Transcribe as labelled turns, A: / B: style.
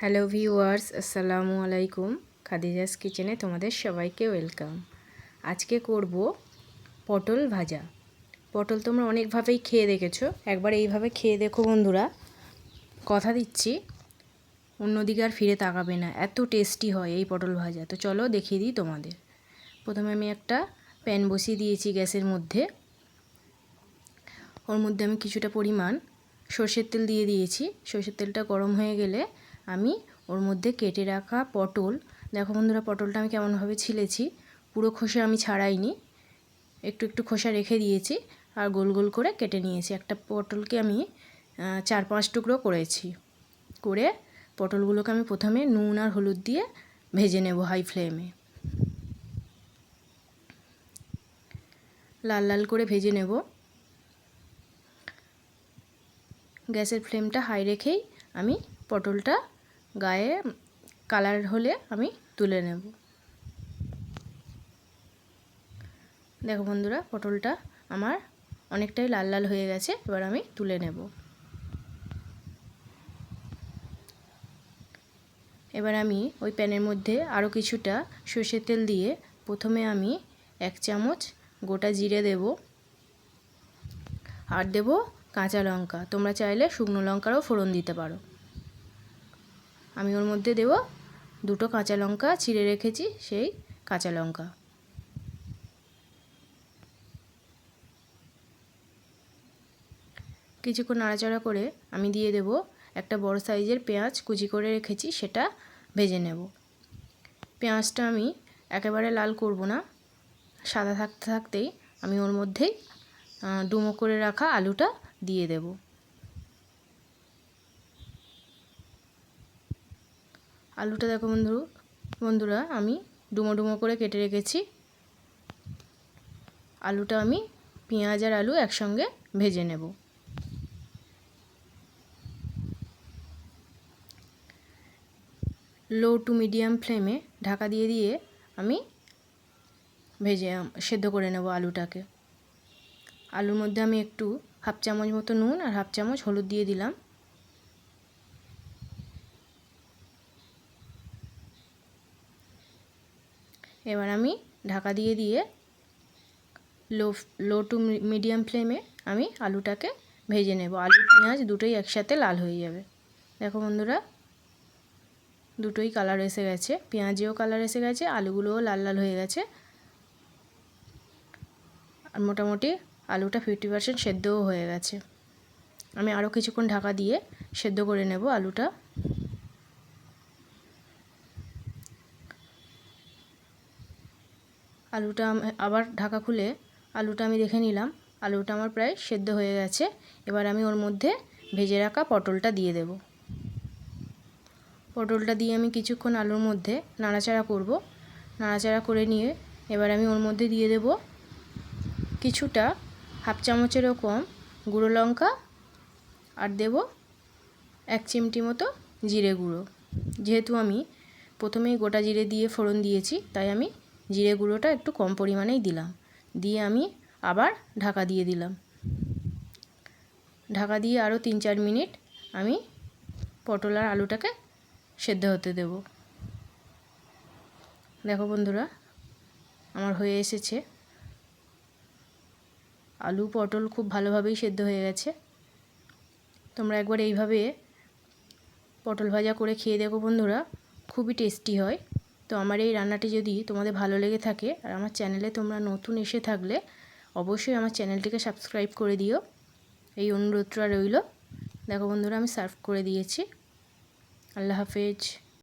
A: Hello viewers আসসালামু আলাইকুম খাদিজাস কিচেনে তোমাদের সবাইকে ওয়েলকাম আজকে করব পটল ভাজা। পটল তোমরা অনেকভাবেই খেয়ে দেখেছ। একবার এইভাবে খেয়ে দেখো বন্ধুরা। কথা দিচ্ছি, অন্যদিকে আর ফিরে তাকাবে না। এত টেস্টি হয় এই পটল ভাজা। তো চলো দেখিয়ে দিই তোমাদের। প্রথমে আমি একটা প্যান বসিয়ে দিয়েছি গ্যাসের মধ্যে। ওর মধ্যে আমি কিছুটা পরিমাণ সর্ষের তেল দিয়ে দিয়েছি। সর্ষের তেলটা গরম হয়ে গেলে আমি ওর মধ্যে কেটে রাখা পটল। দেখো বন্ধুরা, পটলটা আমি কেমনভাবে ছিলেছি। পুরো খোসা আমি ছাড়াইনি। একটু একটু খোসা রেখে দিয়েছি আর গোল গোল করে কেটে নিয়েছি। একটা পটলকে আমি চার পাঁচ টুকরো করেছি। করে পটলগুলোকে আমি প্রথমে নুন আর হলুদ দিয়ে ভেজে নেব হাই ফ্লেমে। লাল লাল করে ভেজে নেব। গ্যাসের ফ্লেমটা হাই রেখেই আমি পটলটা গায়ে কালার হলে আমি তুলে নেব। দেখো বন্ধুরা, পটলটা আমার অনেকটাই লাল লাল হয়ে গেছে, এবার আমি তুলে নেব। এবার আমি ওই প্যানের মধ্যে আরও কিছুটা সর্ষের তেল দিয়ে প্রথমে আমি এক চামচ গোটা জিরে দেব আর দেব কাঁচা লঙ্কা। তোমরা চাইলে শুকনো লঙ্কারও ফোড়ন দিতে পারো। আমি ওর মধ্যে দেব দুটো কাঁচা লঙ্কা ছিঁড়ে রেখেছি সেই কাঁচা লঙ্কা। কিছুক্ষণ নাড়াচাড়া করে আমি দিয়ে দেব একটা বড় সাইজের পেঁয়াজ, কুচি করে রেখেছি, সেটা ভেজে নেব। পেঁয়াজটা আমি একেবারে লাল করব না, সাদা থাকতে থাকতেই আমি ওর মধ্যেই ডুমো করে রাখা আলুটা দিয়ে দেবো। আলুটা দেখো বন্ধু, বন্ধুরা, আমি ডুমো ডুমো করে কেটে রেখেছি। আলুটা আমি পেঁয়াজ আর আলু একসঙ্গে ভেজে নেব। লো টু মিডিয়াম ফ্লেমে ঢাকা দিয়ে দিয়ে আমি ভেজে সেদ্ধ করে নেব আলুটাকে। আলুর মধ্যে আমি একটু হাফ চামচ মতো নুন আর হাফ চামচ হলুদ দিয়ে দিলাম। এবার আমি ঢাকা দিয়ে দিয়ে লো লো টু মিডিয়াম ফ্লেমে আমি আলুটাকে ভেজে নেব। আলু, পেঁয়াজ দুটোই একসাথে লাল হয়ে যাবে। দেখো বন্ধুরা, দুটোই কালার এসে গেছে। পেঁয়াজেও কালার এসে গেছে, আলুগুলোও লাল লাল হয়ে গেছে। আর মোটামুটি আলুটা ফিফটি পার্সেন্ট সেদ্ধও হয়ে গেছে। আমি আরও কিছুক্ষণ ঢাকা দিয়ে সেদ্ধ করে নেব আলুটা। আলুটা আবার ঢাকা খুলে আলুটা আমি দেখে নিলাম। আলুটা আমার প্রায় সেদ্ধ হয়ে গেছে। এবার আমি ওর মধ্যে ভেজে রাখা পটলটা দিয়ে দেব। পটলটা দিয়ে আমি কিছুক্ষণ আলুর মধ্যে নাড়াচাড়া করব। নাড়াচাড়া করে নিয়ে এবার আমি ওর মধ্যে দিয়ে দেব কিছুটা হাফ চামচেরও কম গুঁড়ো লঙ্কা আর দেব এক চিমটি মতো জিরে গুঁড়ো। যেহেতু আমি প্রথমেই গোটা জিরে দিয়ে ফোড়ন দিয়েছি, তাই আমি জিরে গুঁড়োটা একটু কম পরিমাণেই দিলাম। দিয়ে আমি আবার ঢাকা দিয়ে দিলাম। ঢাকা দিয়ে আরও তিন চার মিনিট আমি পটল আর আলুটাকে সেদ্ধ হতে দেব। দেখো বন্ধুরা, আমার হয়ে এসেছে। আলু, পটল খুব ভালোভাবেই সেদ্ধ হয়ে গেছে। তোমরা একবার এইভাবে পটল ভাজা করে খেয়ে দেখো বন্ধুরা, খুবই টেস্টি হয়। তো আমার এই রান্নাটি যদি তোমাদের ভালো লেগে থাকে আর আমার চ্যানেলে তোমরা নতুন এসে থাকলে অবশ্যই আমার চ্যানেলটিকে সাবস্ক্রাইব করে দিও। এই অনুরোধটা রইল। দেখো বন্ধুরা, আমি সার্ভ করে দিয়েছি। আল্লাহ হাফেজ।